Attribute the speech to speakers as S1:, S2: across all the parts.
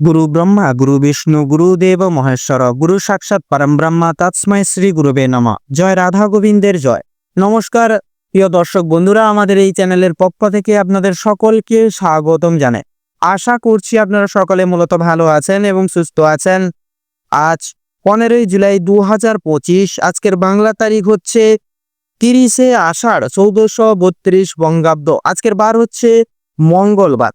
S1: গুরু ব্রহ্মা গুরু বিষ্ণু গুরুদেব মহেশ্বর গুরু সাক্ষাৎ পরম ব্রহ্মা তৎস্মৈ শ্রী গুরুবে নম জয় রাধা গোবিন্দের জয়। নমস্কার, প্রিয় দর্শক বন্ধুরা, আমাদের এই চ্যানেলের পক্ষ থেকে আপনাদের সকলকে স্বাগতম জানাই। আশা করছি আপনারা সকলে মূলত ভালো আছেন এবং সুস্থ আছেন। আজ পনেরোই জুলাই দু হাজার পঁচিশ, আজকের বাংলা তারিখ হচ্ছে তিরিশে আষাঢ় চৌদ্দশো বত্রিশ বঙ্গাব্দ। আজকের বার হচ্ছে মঙ্গলবার।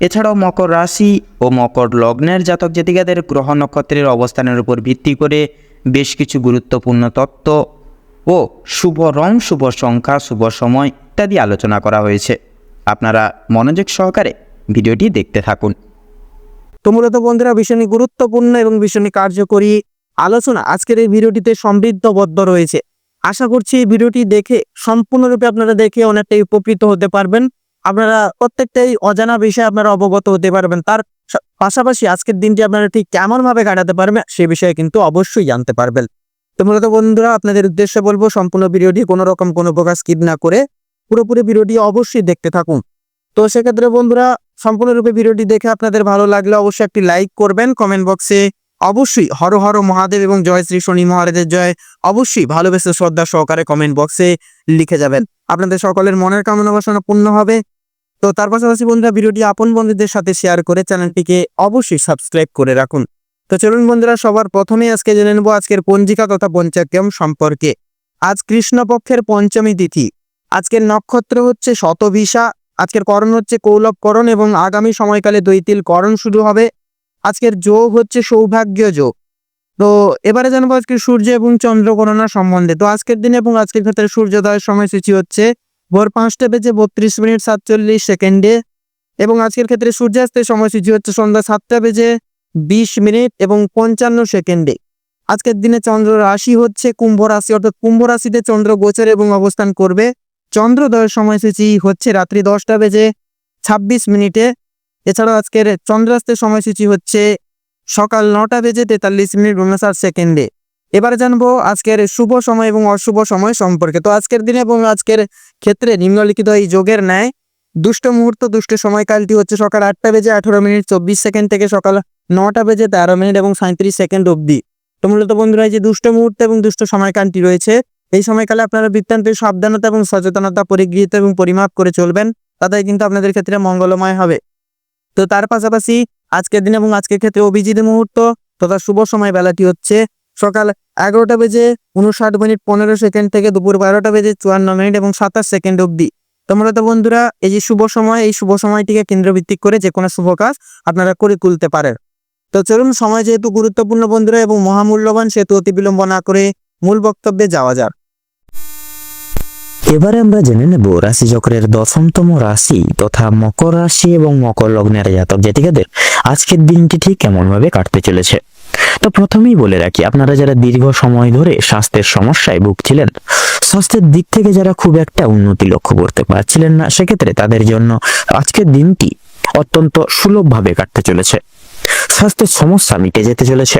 S2: এছাড়াও মকর রাশি ও মকর লগ্নের জাতক জাতিকাদের গ্রহ নক্ষত্রের অবস্থানের উপর ভিত্তি করে বেশ কিছু গুরুত্বপূর্ণ তত্ত্ব ও শুভ রং, শুভ সংখ্যা, শুভ সময় ইত্যাদি আলোচনা করা হয়েছে। আপনারা মনোযোগ সহকারে ভিডিওটি দেখতে থাকুন।
S1: তো মূলত বন্ধুরা ভীষণই গুরুত্বপূর্ণ এবং ভীষণই কার্যকরী আলোচনা আজকের এই ভিডিওটিতে সমৃদ্ধবদ্ধ রয়েছে। আশা করছি এই ভিডিওটি দেখে সম্পূর্ণরূপে আপনারা দেখে অনেকটাই উপকৃত হতে পারবেন। আপনারা প্রত্যেকটাই অজানা বিষয়ে আপনারা অবগত হতে পারবেন। তার পাশাপাশি আজকের দিনটি আপনারা ঠিক কেমন ভাবে কাটাতে পারবেন সে বিষয়ে কিন্তু অবশ্যই জানতে পারবেন। তো মূলত বন্ধুরা, আপনাদের উদ্দেশ্যে বলব, সম্পূর্ণ ভিডিওটি কোনো রকম কোনো প্রকার স্কিপ না করে পুরোপুরি ভিডিওটি অবশ্যই দেখতে থাকুন। তো সেক্ষেত্রে বন্ধুরা, সম্পূর্ণরূপে ভিডিওটি দেখে আপনাদের ভালো লাগলে অবশ্যই একটি লাইক করবেন, কমেন্ট বক্সে অবশ্যই হর হর মহাদেব এবং জয় শ্রী শনি মহারাজের জয়। অবশ্যই ভালোবেসে শ্রদ্ধা সহকারে কমেন্ট বক্সে লিখে যাবেন। আপনাদের সকলের মনের কামনা বাসনা পূর্ণ হবে। তো তার পাশাপাশি বন্ধুরা, ভিডিওটি আপন বন্ধুদের সাথে শেয়ার করে চ্যানেলটিকে অবশ্যই সাবস্ক্রাইব করে রাখুন। তো চলুন বন্ধুরা, সবার প্রথমে আজকে জেনে নেব আজকের পঞ্জিকা তথা পঞ্চাক্রম সম্পর্কে। আজ কৃষ্ণপক্ষের পঞ্চমী তিথি। আজকের নক্ষত্র হচ্ছে শতভিসা আজকের করণ হচ্ছে কৌলভ করণ এবং আগামী সময়কালে দৈতিল করণ শুরু হবে। আজকের যোগ হচ্ছে সৌভাগ্য যোগ। তো এবারে জানব আজকে সূর্য এবং চন্দ্র গণনা সম্বন্ধে। তো আজকের দিনে এবং আজকের ক্ষেত্রে সূর্যোদয়ের সময়সূচি হচ্ছে ভোর পাঁচটা বেজে বত্রিশ মিনিট সাতচল্লিশ সেকেন্ডে। এবং আজকের ক্ষেত্রে সূর্যাস্তের সময়সূচি হচ্ছে সন্ধ্যা সাতটা বেজে বিশ মিনিট এবং পঞ্চান্ন সেকেন্ডে। আজকের দিনে চন্দ্র রাশি হচ্ছে কুম্ভ রাশি, অর্থাৎ কুম্ভ রাশিতে চন্দ্র গোচর এবং অবস্থান করবে। চন্দ্রোদয়ের সময়সূচি হচ্ছে রাত্রি দশটা বেজে ছাব্বিশ মিনিটে। এছাড়াও আজকের চন্দ্রাস্তের সময়সূচি হচ্ছে সকাল নটা বেজে তেতাল্লিশ মিনিট উনষাট সেকেন্ডে। এবারে জানব আজকের শুভ সময় এবং অশুভ সময় সম্পর্কে। তো আজকের দিনে এবং আজকের ক্ষেত্রে নিম্নলিখিত এই যোগের ন্যায় দুষ্ট মুহূর্ত, দুষ্ট সময়কালটি হচ্ছে সকাল আটটা বেজে আঠারো মিনিট চব্বিশ সেকেন্ড থেকে সকাল নটা বেজে তেরো মিনিট এবং সাঁত্রিশ সেকেন্ড অবধি। তো মূলত বন্ধুরা, এই যে দুষ্ট মুহূর্ত এবং দুষ্ট সময়কালটি রয়েছে, এই সময়কালে আপনারা বৃত্তান্ত সাবধানতা এবং সচেতনতা, পরিগৃহীত এবং পরিমাপ করে চলবেন। তাতে কিন্তু আপনাদের ক্ষেত্রে মঙ্গলময় হবে। তো তার পাশাপাশি আজকের দিন এবং আজকের ক্ষেত্রে অভিজিৎ মুহূর্ত তথা শুভ সময় বেলাটি হচ্ছে সকাল এগারোটা বেজে উনষাট মিনিট পনেরো সেকেন্ড থেকে দুপুর বারোটা বেজে চুয়ান্ন মিনিট এবং সাতাশ সেকেন্ড অবধি। তোমরা তো বন্ধুরা, এই যে শুভ সময়, এই শুভ সময়টিকে কেন্দ্রভিত্তিক করে যে কোনো শুভ কাজ আপনারা করে তুলতে পারেন। তো চলুন, সময় যেহেতু গুরুত্বপূর্ণ বন্ধুরা এবং মহামূল্যবান, সেহেতু অতি বিলম্ব না করে মূল বক্তব্যে যাওয়া যাক।
S3: এবারে আমরা জেনে নেব রাশিচক্রের দশমতম রাশি তথা মকর রাশি এবং মকর লগ্নের জাতক জাতিকাদের আজকের দিনটি ঠিক কেমন ভাবে কাটতে চলেছে। তো প্রথমেই বলে রাখি, আপনারা যারা দীর্ঘ সময় ধরে স্বাস্থ্যের সমস্যায় ভুগছিলেন, স্বাস্থ্যের দিক থেকে যারা খুব একটা উন্নতি লক্ষ্য করতে পারছিলেন না, সেক্ষেত্রে তাদের জন্য আজকের দিনটি অত্যন্ত সুলভভাবে কাটতে চলেছে। স্বাস্থ্যের সমস্যা মিটে যেতে চলেছে।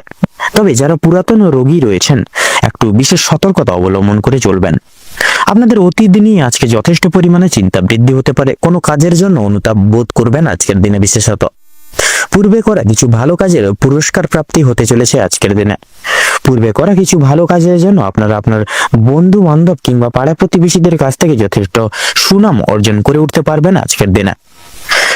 S3: তবে যারা পুরাতন রোগী রয়েছেন, একটু বিশেষ সতর্কতা অবলম্বন করে চলবেন। আপনাদের অতীত নিয়ে আজকে যথেষ্ট পরিমাণে চিন্তা বৃদ্ধি হতে পারে। কোনো কাজের জন্য অনুতাপ বোধ করবেন আজকের দিনে বিশেষত। পূর্বে করা কিছু ভালো কাজের পুরস্কার প্রাপ্তি হতে চলেছে আজকের দিনে। পূর্বে করা কিছু ভালো কাজের জন্য আপনারা আপনার বন্ধু বান্ধব কিংবা পাড়া প্রতিবেশীদের কাছ থেকে যথেষ্ট সুনাম অর্জন করে উঠতে পারবেন আজকের দিনে।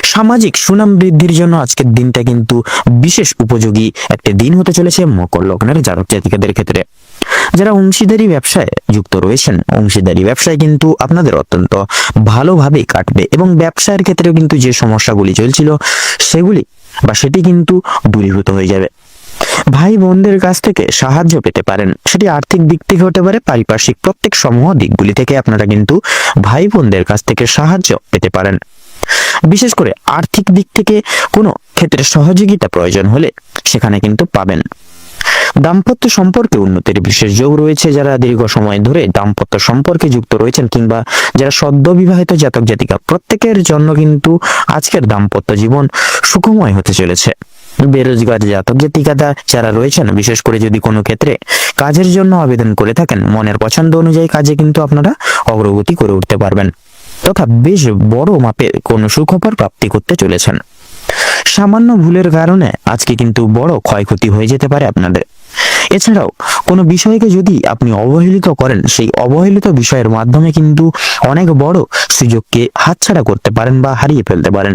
S3: সামাজিক সুনাম বৃদ্ধির জন্য আজকের দিনটা কিন্তু বিশেষ উপযোগী। একটা দিন হতে চলেছে মকর লগ্নের জাতক ক্ষেত্রে। যারা অংশীদারি ব্যবসায় যুক্ত রয়েছেন, অংশীদারি ব্যবসায় কিন্তু আপনাদের অত্যন্ত ভালোভাবেই কাটবে এবং ব্যবসার ক্ষেত্রেও কিন্তু যে সমস্যাগুলি চলছিল সেগুলি বা সেটি কিন্তু দূরীভূত হয়ে যাবে। ভাই বোনদের কাছ থেকে সাহায্য পেতে পারেন। সেটি আর্থিক দিক থেকে হতে পারে, পারিপার্শ্বিক প্রত্যেক সমূহ দিকগুলি থেকে আপনারা কিন্তু ভাই বোনদের কাছ থেকে সাহায্য পেতে পারেন। বিশেষ করে আর্থিক দিক থেকে কোনো ক্ষেত্রে সহযোগিতা প্রয়োজন হলে সেখানে কিন্তু পাবেন। দাম্পত্য সম্পর্কে উন্নতির বিশেষ যোগ রয়েছে যারা দীর্ঘ সময় ধরে দাম্পত্য সম্পর্কে যুক্ত রয়েছেন কিংবা যারা সদ্য বিবাহিত জাতক জাতিকা। প্রত্যেকের জন্য কিন্তু আজকের দাম্পত্য জীবন সুখময় হতে চলেছে। বেরোজগার জাতক জাতিকাদা যারা রয়েছেন, বিশেষ করে যদি কোনো ক্ষেত্রে কাজের জন্য আবেদন করে থাকেন, মনের পছন্দ অনুযায়ী কাজে কিন্তু আপনারা অগ্রগতি করে উঠতে পারবেন তথা বেশ বড় মাপের কোনো সুখবর প্রাপ্তি করতে চলেছেন। সামান্য ভুলের কারণে আজকে কিন্তু বড় ক্ষয়ক্ষতি হয়ে যেতে পারে আপনাদের। এছাড়াও কোনো বিষয়কে যদি আপনি অবহেলিত করেন, সেই অবহেলিত বিষয়ের মাধ্যমে কিন্তু অনেক বড় সুযোগকে হাতছাড়া করতে পারেন বা হারিয়ে ফেলতে পারেন।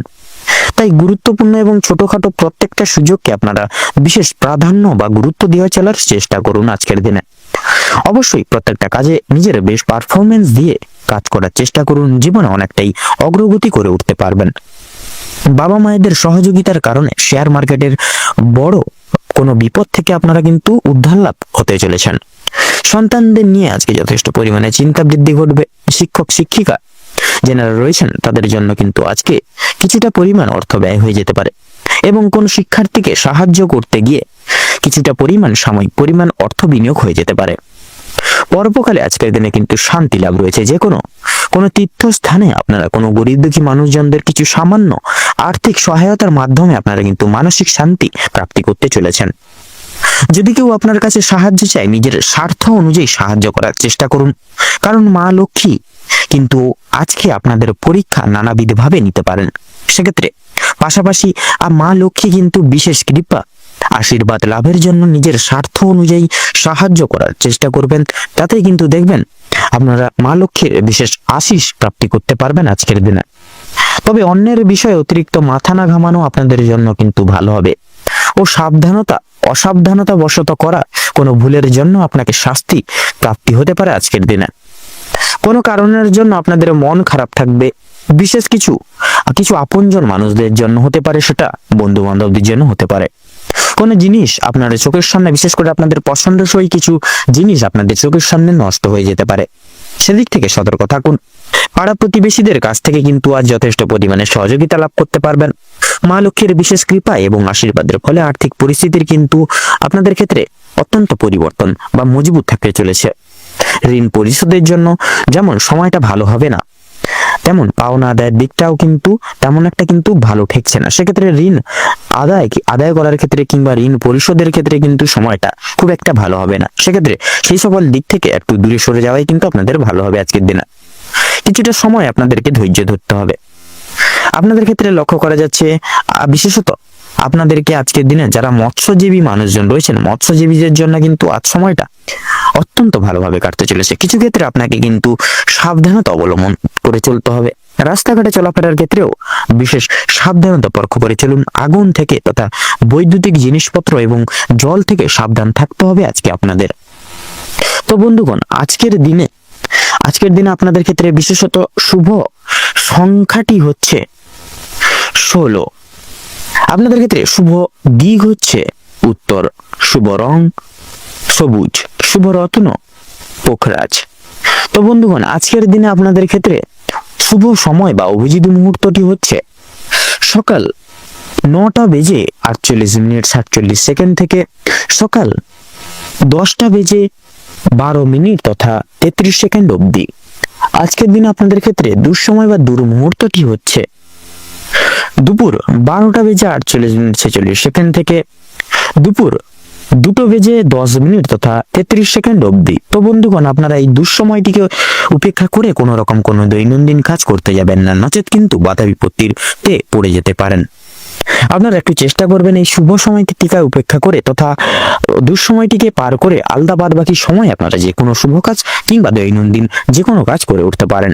S3: তাই গুরুত্বপূর্ণ এবং ছোটখাটো প্রত্যেকটা সুযোগকে আপনারা বিশেষ প্রাধান্য বা গুরুত্ব দিয়ে চলার চেষ্টা করুন আজকের দিনে। অবশ্যই প্রত্যেকটা কাজে নিজের বেশ পারফরমেন্স দিয়ে কাজ করার চেষ্টা করুন, জীবনে অনেকটাই অগ্রগতি করে উঠতে পারবেন। বাবা মায়েদের সহযোগিতার কারণে শেয়ার মার্কেটের বড় কোনো বিপদ থেকে আপনারা কিন্তু উদ্ধার লাভ হতে চলেছেন। সন্তানদের নিয়ে আজকে যথেষ্ট পরিমাণে চিন্তা বৃদ্ধি ঘটবে। শিক্ষক, শিক্ষিকা যেনারা রয়েছেন, তাদের জন্য কিন্তু আজকে কিছুটা পরিমাণ অর্থ ব্যয় হয়ে যেতে পারে এবং কোন শিক্ষার্থীকে সাহায্য করতে গিয়ে কিছুটা পরিমাণ সাময়িক পরিমাণ অর্থ বিনিয়োগ হয়ে যেতে পারে। পরোপকালে আজকের দিনে কিন্তু শান্তি লাভ রয়েছে। যে কোনো কোনো তীর্থস্থানে আপনারা কোনো গরিব দুঃখী মানুষজনদের কিছু সামান্য আর্থিক সহায়তার মাধ্যমে আপনারা কিন্তু মানসিক শান্তি প্রাপ্তি করতে চলেছেন। যদি কেউ আপনার কাছে সাহায্য চায়, নিজের স্বার্থ অনুযায়ী সাহায্য করার চেষ্টা করুন। কারণ মা লক্ষ্মী কিন্তু আজকে আপনাদের পরীক্ষা নানাবিধভাবে নিতে পারেন। সেক্ষেত্রে পাশাপাশি আর মা লক্ষ্মী কিন্তু বিশেষ কৃপা, আশীর্বাদ লাভের জন্য নিজের স্বার্থ অনুযায়ী সাহায্য করার চেষ্টা করবেন। তাতেই কিন্তু দেখবেন, আপনারা মা লক্ষ্মীর বিশেষ আশিস প্রাপ্তি করতে পারবেন আজকের দিনে। তবে অন্যের বিষয়ে অতিরিক্ত মাথা না ঘামানো আপনাদের জন্য কিন্তু ভালো হবে। ও সাবধানতা, অসাবধানতা বশত করা কোনো ভুলের জন্য আপনাকে শাস্তি, প্রাপ্তি হতে পারে আজকের দিনে। কোনো কারণের জন্য আপনাদের মন খারাপ থাকবে। বিশেষ কিছু কিছু আপনজন মানুষদের জন্য হতে পারে সেটা বন্ধু বান্ধবদের জন্য হতে পারে। কোনো জিনিস আপনার চোখের সামনে, বিশেষ করে আপনাদের পছন্দসই কিছু জিনিস আপনাদের চোখের সামনে নষ্ট হয়ে যেতে পারে। সেদিক থেকে সতর্ক থাকুন। পাড়া প্রতিবেশীদের কাছ থেকে কিন্তু আজ যথেষ্ট পরিমাণে সহযোগিতা লাভ করতে পারবেন। মা লক্ষ্মীর বিশেষ কৃপা এবং আশীর্বাদের ফলে আর্থিক পরিস্থিতির কিন্তু আপনাদের ক্ষেত্রে অত্যন্ত পরিবর্তন বা মজবুত থাকতে চলেছে। ঋণ পরিশোধের জন্য যেমন সময়টা ভালো হবে না, তেমন পাওনা আদায়ের দিকটাও কিন্তু তেমন একটা কিন্তু ভালো ঠেকছে না। সেক্ষেত্রে ঋণ আদায় আদায় করার ক্ষেত্রে কিংবা ঋণ পরিশোধের ক্ষেত্রে কিন্তু সময়টা খুব একটা ভালো হবে না। সেক্ষেত্রে সেই সকল দিক থেকে একটু দূরে সরে যাওয়াই কিন্তু আপনাদের ভালো হবে আজকের দিনে। কিছুটা সময় আপনাদেরকে ধৈর্য ধরতে হবে। আপনাদের ক্ষেত্রে লক্ষ্য করা যাচ্ছে বিশেষত আপনাদেরকে আজকের দিনে যারা মৎস্যজীবী মানুষজন রয়েছেন, মৎস্যজীবীদের জন্য কিন্তু আজ সময়টা অত্যন্ত ভালোভাবে কাটতে চলেছে। কিছু ক্ষেত্রে আপনাকে কিন্তু সাবধানতা অবলম্বন করে চলতে হবে। রাস্তাঘাটে চলাফেরার ক্ষেত্রেও বিশেষ সাবধানতা পরখ করে চলুন। আগুন থেকে তথা বৈদ্যুতিক জিনিসপত্র এবং জল থেকে সাবধান থাকতে হবে আজকে আপনাদের। তো বন্ধুগণ, আজকের দিনে আজকের দিনে আপনাদের ক্ষেত্রে বিশেষত শুভ সংখ্যাটি হচ্ছে ষোলো। আপনাদের ক্ষেত্রে শুভ দিক হচ্ছে উত্তর, শুভ রং সবুজ, শুভ রত্ন পোখরাজ। তো বন্ধুগণ, আজকের দিনে আপনাদের ক্ষেত্রে শুভ সময় বা অভিজিৎ মুহূর্তটি হচ্ছে সকাল নটা বেজে আটচল্লিশ মিনিট সাতচল্লিশ সেকেন্ড থেকে সকাল দশটা বেজে বারো মিনিট তথা তেত্রিশ সেকেন্ড অবধি। আজকের দিনে আপনাদের ক্ষেত্রে দুঃসময় বা দুর্মুহূর্তটি হচ্ছে? দুপুর বারোটা বেজে আটচল্লিশ মিনিট ছেচল্লিশ সেকেন্ড থেকে, দুপুর দুটো বেজে দশ মিনিট তথা তেত্রিশ সেকেন্ড অবধি। তো বন্ধুগণ, আপনারা এই দুঃসময়টিকে উপেক্ষা করে কোনো রকম কোনো দৈনন্দিন কাজ করতে যাবেন না, নচেত কিন্তু বাধা বিপত্তির তে পড়ে যেতে পারেন। আপনারা একটু চেষ্টা করবেন এই শুভ সময়টিকে উপেক্ষা করে তথা দুঃসময়টিকে পার করে আলাদা বাদ বাকি সময় আপনারা যে কোনো শুভ কাজ কিংবা দৈনন্দিন যে কোনো কাজ করে উঠতে পারেন।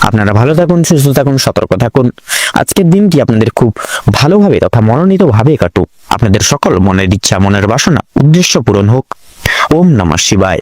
S3: আপনারা ভালো থাকুন, সুস্থ থাকুন, সতর্ক থাকুন। আজকের দিনটি আপনাদের খুব ভালোভাবে তথা মনোনীত ভাবে কাটুক। আপনাদের সকল মনের ইচ্ছা, মনের বাসনা, উদ্দেশ্য পূরণ হোক। ওম নমঃ শিবায়।